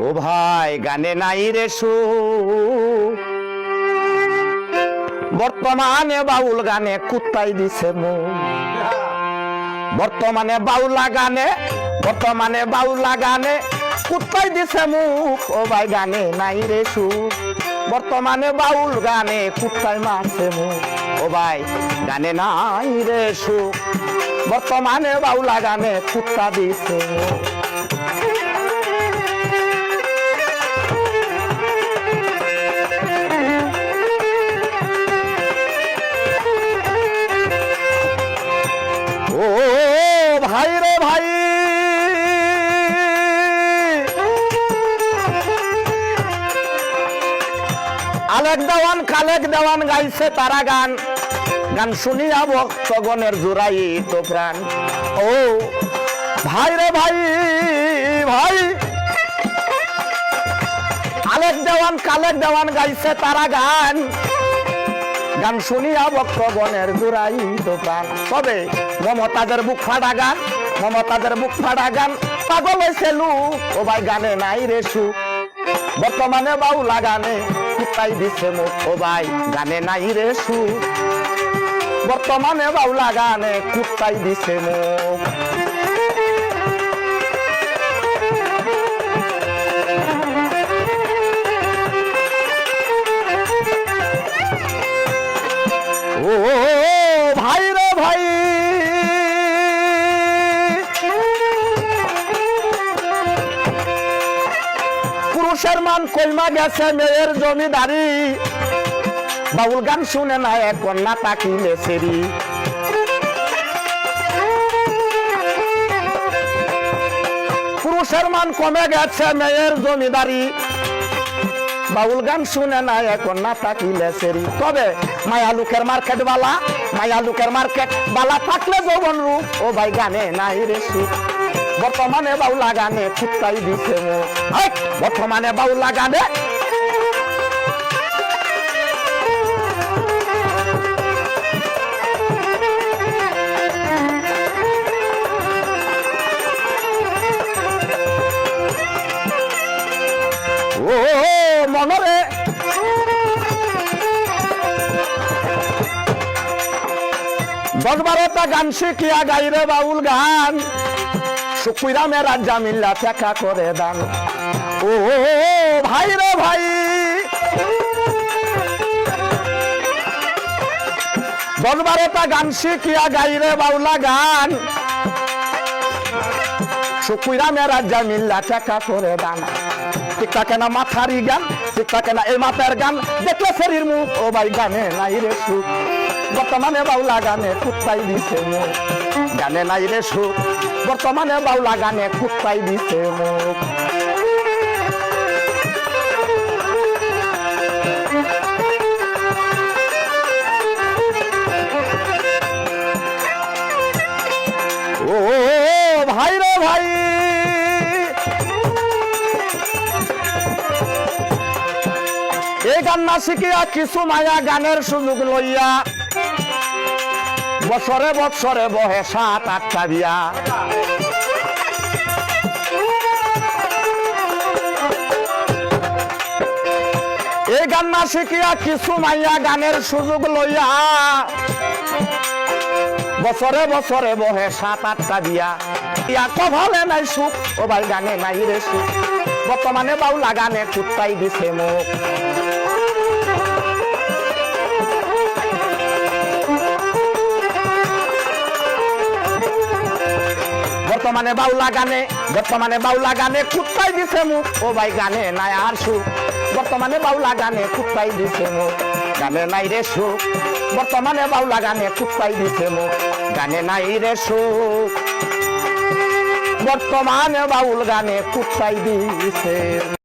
ও ভাই, গানে নাই রে সু বর্তমানে বাউল গানে কুত্তাই দিছে মু বর্তমানে বাউলা গানে, বর্তমানে বাউলা গানে কুত্তাই দিছে মুখ। ও ভাই, গানে নাই রে সু বর্তমানে বাউল গানে কুত্তাই মারছে মুখ। ও ভাই, গানে নাই রে সু বর্তমানে বাউলা গানে কুত্তা দিছে মুখ। আলেক দেওয়ান কালেক দেওয়ান গাইছে তারা গান। গান শুনিয়া ভক্তগণের জোড়াই তো প্রাণ। ও ভাই রে ভাই ভাই। আলেক দেওয়ান কালেক দেওয়ান গাইছে তারা গান। গান শুনিয়া ভক্তগণের জোড়াই তো প্রাণ। তবে মমতাদের বুক ফাড়া গান মমতাদের বুক ফাড়া গান। পাগল হয়েছে লুক, ও ভাই গানে নাই রে সুখ বর্তমানে বাউলা গানে কুত্তাই দিছে মোক ভাই গানে নাই রে সুখ বর্তমানে বাউলা গানে কুটাই দিছে মুখ মান কইমা গেছে মেয়ের জমিদারি। বাউল গান শুনে না এক কন্যা তাকিলে সেরি পুরুষের মান কমে গেছে মেয়ের জমিদারি। বাউল গান শুনে না এখন না তাকিলে সেরি তবে মায়া লুকের মার্কেট বালা, মায়া লুকের মার্কেট বালা থাকলে যৌবন রূপ। ও ভাই গানে নাই রে সুখ বর্তমানে বাউলা গানে ফুটকাই দিছে মো। বর্তমানে বাউলা গানে মনরে। দশ গান শিখিয়া গাইরে বাউল গান। সুকুইরামে রাজা মিল্লা ফেকা করে দান। ও ভাই রে ভাই। দশ বারোটা গান শিখিয়া গাইরে বাউলা গান। সুকুইরামে রাজা মিল্লা ফেকা করে দান। টিকা কেনা মাথারি গান টিকা কেনা এই মাথার গান। দেখলে শরীর মুখ, ও ভাই, গানে নাই রে সুখ। বর্তমানে বাউলা গানে কুত্তাই দিছে গানে নাই রে সুখ বর্তমানে বাউলা গানে কুত্তাই দিছে ও ভাই রে ভাই। এই গান না শিখিয়া কিছু মায়া গানের সুযোগ লইয়া বছরে বছরে বহে সাত আটটা বিয়া। এই গান না শিখিয়া কিছু মাইয়া গানের সুযোগ লইয়া। বছরে বছরে বহে সাত আটটা বিয়া। ইয়া কভালে নাই সুখ, ও ভাই গানে নাই রে সুখ। বর্তমানে বাউলা গানে কুত্তাই দিছে মুখ। বর্তমানে বাউলা গানে বর্তমানে বাউলা গানে কুত্তাই দিছে মুখ। ও ভাই, গানে নাই আর সুখ বর্তমানে বাউলা গানে কুত্তাই দিছে মুখ। গানে নাই রে সুখ বর্তমানে বাউলা গানে কুত্তাই দিছে মুখ। গানে নাই রে সুখ বর্তমানে বাউল গানে কুত্তাই দিছে